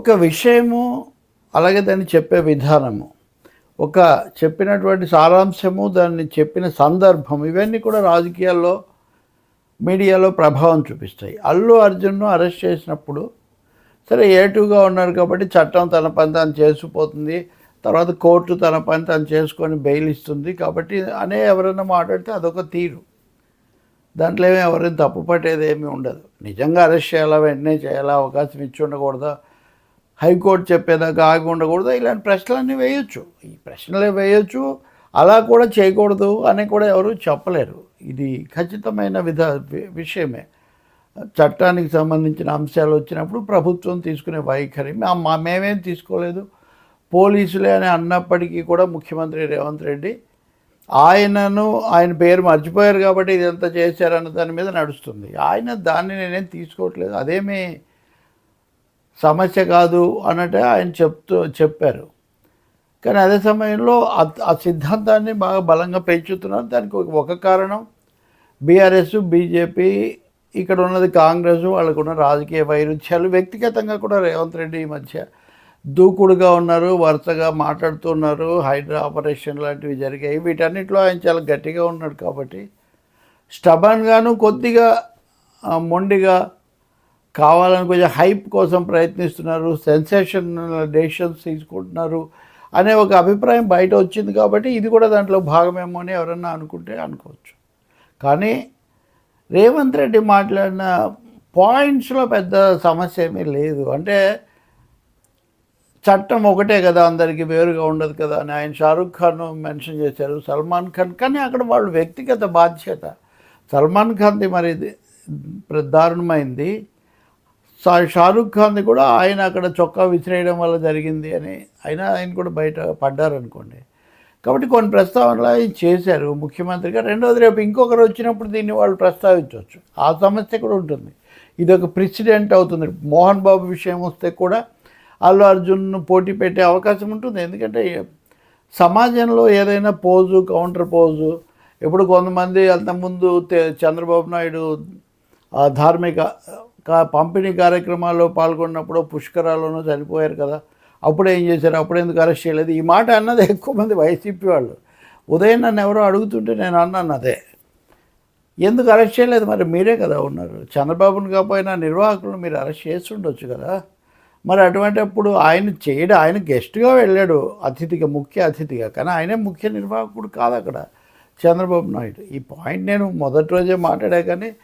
ఒక విషయము అలాగే దాన్ని చెప్పే విధానము. ఒక చెప్పినటువంటి సారాంశము దాన్ని చెప్పిన సందర్భం ఇవన్నీ కూడా రాజకీయాల్లో మీడియాలో ప్రభావం చూపిస్తాయి. అల్లు అర్జున్ను అరెస్ట్ చేసినప్పుడు సరే ఏటుగా ఉన్నారు కాబట్టి చట్టం తన పని తాను చేసిపోతుంది తర్వాత కోర్టు తన పని తాను చేసుకొని బెయిల్ ఇస్తుంది కాబట్టి అనే ఎవరైనా మాట్లాడితే అదొక తీరు. దాంట్లో ఏమి ఎవరైనా తప్పు పట్టేది ఏమీ ఉండదు. నిజంగా అరెస్ట్ చేయాలా వెంటనే చేయాలా అవకాశం ఇచ్చి ఉండకూడదా? హైకోర్టు చెప్పేదాకా ఆగి ఉండకూడదు. ఇలాంటి ప్రశ్నలన్నీ వేయొచ్చు. ఈ ప్రశ్నలే వేయొచ్చు. అలా కూడా చేయకూడదు అని కూడా ఎవరు చెప్పలేరు. ఇది ఖచ్చితమైన విధ విషయమే. చట్టానికి సంబంధించిన అంశాలు వచ్చినప్పుడు ప్రభుత్వం తీసుకునే వైఖరి మా- మేమేం తీసుకోలేదు. పోలీసులే అని అన్నప్పటికీ కూడా ముఖ్యమంత్రి రేవంత్ రెడ్డి ఆయనను ఆయన పేరు మర్చిపోయారు కాబట్టి ఇదంతా చేశారన్న దాని మీద నడుస్తుంది. ఆయన దాన్ని నేనేం తీసుకోవట్లేదు. అదేమీ సమస్య కాదు అన్నట్టే ఆయన చెప్తూ చెప్పారు. కానీ అదే సమయంలో ఆ- సిద్ధాంతాన్ని బాగా బలంగా పెంచుతున్నారు. దానికి ఒక- కారణం బీఆర్ఎస్ బీజేపీ ఇక్కడ ఉన్నది కాంగ్రెస్ వాళ్ళకున్న రాజకీయ వైరుధ్యాలు వ్యక్తిగతంగా కూడా రేవంత్ రెడ్డి ఈ మధ్య దూకుడుగా ఉన్నారు వరుసగా మాట్లాడుతున్నారు హైడ్రా ఆపరేషన్ లాంటివి జరిగాయి. వీటన్నిటిలో ఆయన చాలా గట్టిగా ఉన్నాడు కాబట్టి స్టబన్గాను కొద్దిగా మొండిగా కావాలని కొంచెం హైప్ కోసం ప్రయత్నిస్తున్నారు సెన్సేషన్ డెసిషన్స్ తీసుకుంటున్నారు అనే ఒక అభిప్రాయం బయట వచ్చింది కాబట్టి ఇది కూడా దాంట్లో భాగమేమో అని ఎవరన్నా అనుకుంటే అనుకోవచ్చు. కానీ రేవంత్ రెడ్డి మాట్లాడిన పాయింట్స్లో పెద్ద సమస్య ఏమీ లేదు. అంటే చట్టం ఒకటే కదా అందరికీ వేరుగా ఉండదు కదా అని ఆయన షారుఖ్ ఖాన్ మెన్షన్ చేశారు సల్మాన్ ఖాన్. కానీ అక్కడ వాళ్ళు వ్యక్తిగత బాధ్యత. సల్మాన్ ఖాన్ది మరి ఇది ప్ర- దారుణమైంది. షారుఖ్ ఖాన్ది కూడా ఆయన అక్కడ చొక్కా విసిరేయడం వల్ల జరిగింది అని అయినా ఆయన కూడా బయట పడ్డారనుకోండి. కాబట్టి కొన్ని ప్రస్తావనలు ఆయన చేశారు. ముఖ్యమంత్రిగా రెండోది రేపు ఇంకొకరు వచ్చినప్పుడు దీన్ని వాళ్ళు ప్రస్తావించవచ్చు. ఆ సమస్య కూడా ఉంటుంది. ఇది ఒక ప్రెసిడెంట్ అవుతుంది. మోహన్ బాబు విషయం వస్తే కూడా అల్లు అర్జున్ను పోటీ పెట్టే అవకాశం ఉంటుంది. ఎందుకంటే సమాజంలో ఏదైనా పోజు కౌంటర్ పోజు ఇప్పుడు కొంతమంది అంతకుముందు చంద్రబాబు నాయుడు ధార్మిక పంపిణీ కార్యక్రమాల్లో పాల్గొన్నప్పుడు పుష్కరాల్లోనూ చనిపోయారు కదా. అప్పుడు ఏం చేశారు? అప్పుడు ఎందుకు అరెస్ట్ చేయలేదు? ఈ మాట అన్నది ఎక్కువ మంది వైసీపీ వాళ్ళు. ఉదయం నన్ను ఎవరో అడుగుతుంటే నేను అన్నాను అదే. ఎందుకు అరెస్ట్ చేయలేదు? మరి మీరే కదా ఉన్నారు. చంద్రబాబుని కాకపోయినా నిర్వాహకులను మీరు అరెస్ట్ చేసి ఉండొచ్చు కదా. మరి అటువంటిప్పుడు ఆయన చేయడం. ఆయన గెస్ట్గా వెళ్ళాడు అతిథిగా ముఖ్య అతిథిగా. కానీ ఆయనే ముఖ్య నిర్వాహకుడు కాదు అక్కడ చంద్రబాబు నాయుడు. ఈ పాయింట్ నేను మొదటి రోజే మాట్లాడా కానీ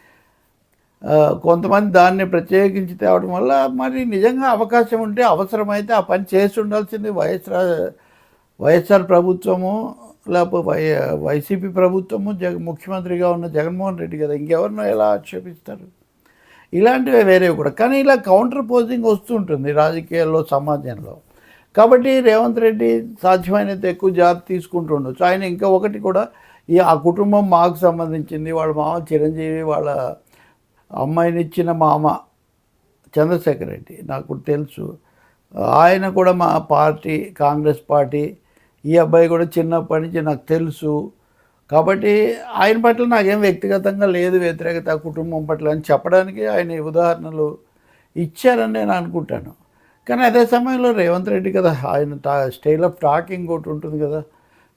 కొంతమంది దాన్ని ప్రత్యేకించి తేవడం వల్ల మరి నిజంగా అవకాశం ఉంటే అవసరమైతే ఆ పని చేసి ఉండాల్సింది వైఎస్ఆర్ వైఎస్ఆర్ ప్రభుత్వము లేకపోతే వై వైసీపీ ప్రభుత్వము జగ ముఖ్యమంత్రిగా ఉన్న జగన్మోహన్ రెడ్డి కదా ఇంకెవరినో ఎలా ఆక్షేపిస్తారు? ఇలాంటివి వేరేవి కూడా. కానీ ఇలా కౌంటర్ పోజింగ్ వస్తుంటుంది రాజకీయాల్లో సమాజంలో. కాబట్టి రేవంత్ రెడ్డి సాధ్యమైనంత ఎక్కువ జాబ్ తీసుకుంటుండొచ్చు ఆయన ఇంకా ఒకటి కూడా ఈ ఆ కుటుంబం మాకు సంబంధించింది వాళ్ళ మామ చిరంజీవి వాళ్ళ అమ్మాయిని ఇచ్చిన మామ చంద్రశేఖర్ రెడ్డి నాకు తెలుసు. ఆయన కూడా మా పార్టీ కాంగ్రెస్ పార్టీ ఈ అబ్బాయి కూడా చిన్నప్పటి నుంచి నాకు తెలుసు. కాబట్టి ఆయన పట్ల నాకేం వ్యక్తిగతంగా లేదు వ్యతిరేకత కుటుంబం పట్ల అని చెప్పడానికి ఆయన ఉదాహరణలు ఇచ్చారని నేను అనుకుంటాను. కానీ అదే సమయంలో రేవంత్ రెడ్డి కదా ఆయన టా స్టైల్ ఆఫ్ టాకింగ్ ఒకటి ఉంటుంది కదా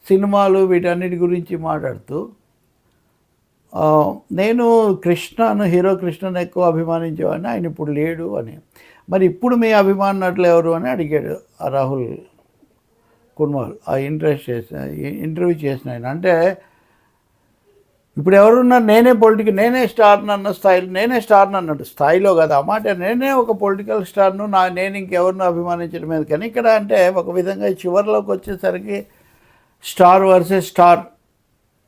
సినిమాలు వీటన్నిటి గురించి మాట్లాడుతూ నేను కృష్ణను హీరో కృష్ణను ఎక్కువ అభిమానించేవాడిని. ఆయన ఇప్పుడు లేడు అని. మరి ఇప్పుడు మీ అభిమానులు ఎవరు అని అడిగాడు ఆ రాహుల్ కుర్మల్ ఆ ఇంట్రెస్ట్ చేసిన ఇంటర్వ్యూ చేసిన ఆయన. అంటే ఇప్పుడు ఎవరున్నా నేనే పొలిటికల్ నేనే స్టార్ని అన్న స్థాయిలో నేనే స్టార్ని అన్నట్టు స్థాయిలో కదా అన్నమాట మాట నేనే ఒక పొలిటికల్ స్టార్ను నా నేను ఇంకెవరిని అభిమానించడం మీద కానీ ఇక్కడ అంటే ఒక విధంగా చివరిలోకి వచ్చేసరికి స్టార్ వర్సెస్ స్టార్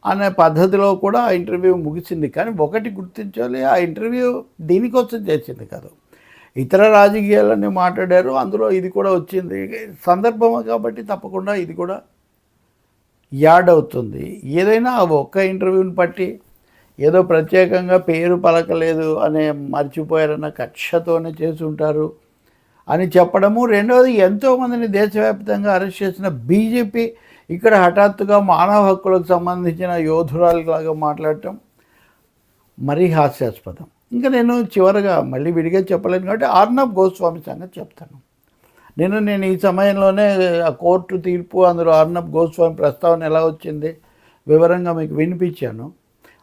అనే పద్ధతిలో కూడా ఆ ఇంటర్వ్యూ ముగిసింది. కానీ ఒకటి గుర్తించాలి ఆ ఇంటర్వ్యూ దీనికోసం చేసింది కాదు. ఇతర రాజకీయాలన్నీ మాట్లాడారు అందులో ఇది కూడా వచ్చింది. సందర్భం కాబట్టి తప్పకుండా ఇది కూడా యాడ్ అవుతుంది. ఏదైనా ఆ ఒక్క ఇంటర్వ్యూని బట్టి ఏదో ప్రత్యేకంగా పేరు పలకలేదు అనే మర్చిపోయారన్న కక్షతోనే చేసి ఉంటారు. అని చెప్పడము. రెండవది ఎంతోమందిని దేశవ్యాప్తంగా అరెస్ట్ చేసిన బీజేపీ ఇక్కడ హఠాత్తుగా మానవ హక్కులకు సంబంధించిన యోధురాలులాగా మాట్లాడటం మరీ హాస్యాస్పదం. ఇంకా నేను చివరగా మళ్ళీ విడిగా చెప్పలేను కాబట్టి ఆర్నబ్ గోస్వామి సంగతి చెప్తాను. నేను నేను ఈ సమయంలోనే ఆ కోర్టు తీర్పు అందులో అర్నబ్ గోస్వామి ప్రస్తావన ఎలా వచ్చింది వివరంగా మీకు వినిపించాను.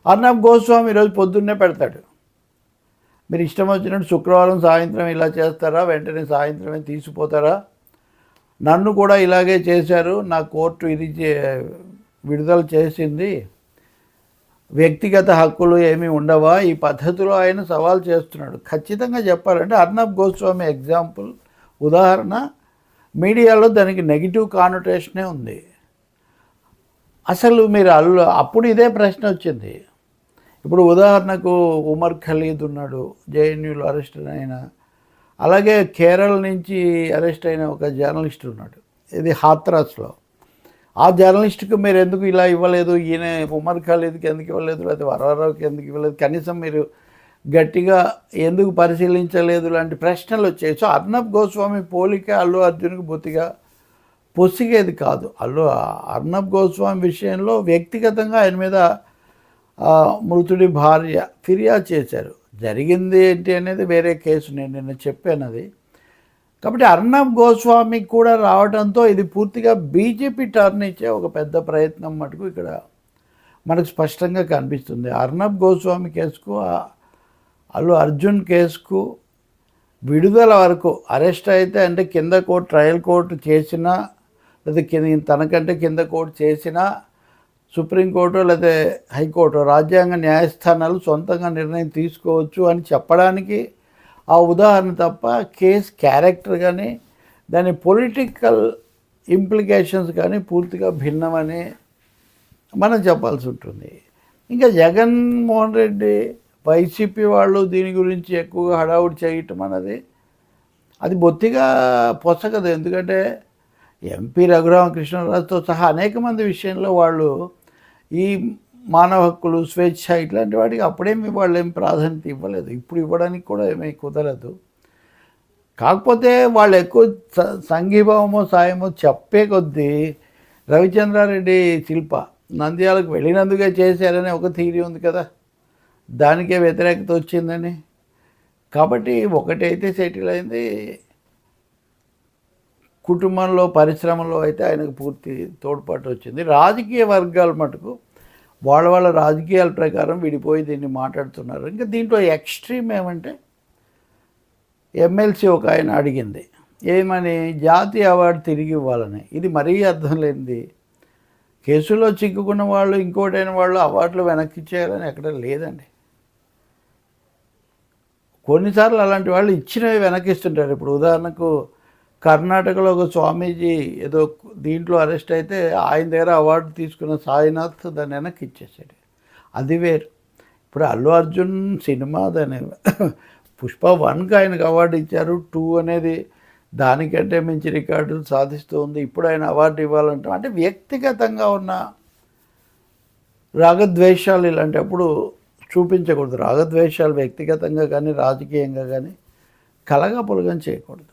అర్నబ్ గోస్వామి ఈరోజు పొద్దున్నే పెడతాడు. మీరు ఇష్టం వచ్చినట్టు శుక్రవారం సాయంత్రం ఇలా చేస్తారా? వెంటనే సాయంత్రమే తీసిపోతారా నన్ను కూడా ఇలాగే చేశారు. నా కోర్టు ఇది చే- విడుదల చేసింది. వ్యక్తిగత హక్కులు ఏమీ ఉండవా? ఈ పద్ధతిలో ఆయన సవాల్ చేస్తున్నాడు. ఖచ్చితంగా చెప్పాలంటే అర్నబ్ గోస్వామి ఎగ్జాంపుల్ ఉదాహరణ మీడియాలో దానికి నెగిటివ్ కానోటేషనే ఉంది. అసలు మీరు అల్లు అప్పుడు ఇదే ప్రశ్న వచ్చింది. ఇప్పుడు ఉదాహరణకు ఉమర్ ఖలీద్ ఉన్నాడు జేఎన్యూలో అరెస్ట్ అయిన అలాగే కేరళ నుంచి అరెస్ట్ అయిన ఒక జర్నలిస్ట్ ఉన్నాడు ఇది హాత్రాస్లో. ఆ జర్నలిస్ట్కి మీరు ఎందుకు ఇలా ఇవ్వలేదు? ఈయన ఉమర్ ఖలీద్కి ఎందుకు ఇవ్వలేదు? లేకపోతే వరవరావుకి ఎందుకు ఇవ్వలేదు? కనీసం మీరు గట్టిగా ఎందుకు పరిశీలించలేదు? లాంటి ప్రశ్నలు వచ్చాయి. సో అర్ణబ్ గోస్వామి పోలిక అల్లు అర్జున్కి బొత్తిగా పొసిగేది కాదు. అల్లు అర్ణబ్ గోస్వామి విషయంలో వ్యక్తిగతంగా ఆయన మీద మృతుడి భార్య ఫిర్యాదు చేశారు. జరిగింది ఏంటి అనేది వేరే కేసు. నేను నిన్న చెప్పాను అది. కాబట్టి అర్ణబ్ గోస్వామి కూడా రావడంతో ఇది పూర్తిగా బీజేపీ టర్న్ ఇచ్చే ఒక పెద్ద ప్రయత్నం మటుకు ఇక్కడ మనకు స్పష్టంగా కనిపిస్తుంది. అర్ణబ్ గోస్వామి కేసుకు అల్లు అర్జున్ కేసుకు విడుదల వరకు అరెస్ట్ అయితే అంటే కింద కోర్టు ట్రయల్ కోర్టు చేసినా లేదా కింద తనకంటే కింద కోర్టు చేసినా సుప్రీంకోర్టు లేదా హైకోర్టు రాజ్యాంగ న్యాయస్థానాలు సొంతంగా నిర్ణయం తీసుకోవచ్చు అని చెప్పడానికి ఆ ఉదాహరణ తప్ప కేస్ క్యారెక్టర్ కానీ దాని పొలిటికల్ ఇంప్లికేషన్స్ కానీ పూర్తిగా భిన్నమని మనం చెప్పాల్సి ఉంటుంది. ఇంకా జగన్మోహన్ రెడ్డి వైసీపీ వాళ్ళు దీని గురించి ఎక్కువగా హడావుడి చేయటం అన్నది అది బొత్తిగా పొసగదు. ఎందుకంటే ఎంపీ రఘురామకృష్ణరాజుతో సహా అనేక మంది విషయంలో వాళ్ళు ఈ మానవ హక్కులు స్వేచ్ఛ ఇట్లాంటి వాటికి అప్పుడేమి వాళ్ళు ఏం ప్రాధాన్యత ఇవ్వలేదు. ఇప్పుడు ఇవ్వడానికి కూడా ఏమీ కుదరదు. కాకపోతే వాళ్ళు ఎక్కువ సంఘీభావమో సాయమో చెప్పే కొద్దీ రవిచంద్రారెడ్డి శిల్ప నంద్యాలకు వెళ్ళినందుకే చేశారనే ఒక థీరీ ఉంది కదా. దానికే వ్యతిరేకత వచ్చిందని. కాబట్టి ఒకటైతే సెటిల్ అయింది. కుటుంబంలో పరిశ్రమలో అయితే ఆయనకు పూర్తి తోడ్పాటు వచ్చింది. రాజకీయ వర్గాల మటుకు వాళ్ళ వాళ్ళ రాజకీయాల ప్రకారం విడిపోయి దీన్ని మాట్లాడుతున్నారు. ఇంకా దీంట్లో ఎక్స్ట్రీమ్ ఏమంటే ఎమ్మెల్సీ ఒక ఆయన అడిగింది ఏమని? జాతీయ అవార్డు తిరిగి ఇవ్వాలని. ఇది మరీ అర్థం లేనిది. కేసులో చిక్కుకున్న వాళ్ళు ఇంకోటైన వాళ్ళు అవార్డులు వెనక్కి ఇచ్చేయాలని ఎక్కడ లేదండి. కొన్నిసార్లు అలాంటి వాళ్ళు ఇచ్చినవి వెనక్కిస్తుంటారు. ఇప్పుడు ఉదాహరణకు కర్ణాటకలో ఒక స్వామీజీ ఏదో దీంట్లో అరెస్ట్ అయితే ఆయన దగ్గర అవార్డు తీసుకున్న సాయినాథ్ దాన్ని వెనక్కి ఇచ్చేసాడు. అది వేరు. ఇప్పుడు అల్లు అర్జున్ సినిమా దాని పుష్ప వన్కి ఆయనకు అవార్డు ఇచ్చారు. టూ అనేది దానికంటే మించి రికార్డులు సాధిస్తూ ఉంది. ఇప్పుడు ఆయన అవార్డు ఇవ్వాలంటే. అంటే వ్యక్తిగతంగా ఉన్న రాగద్వేషాలు ఇలాంటప్పుడు చూపించకూడదు. రాగద్వేషాలు వ్యక్తిగతంగా కానీ రాజకీయంగా కానీ కలగా పొలగం చేయకూడదు.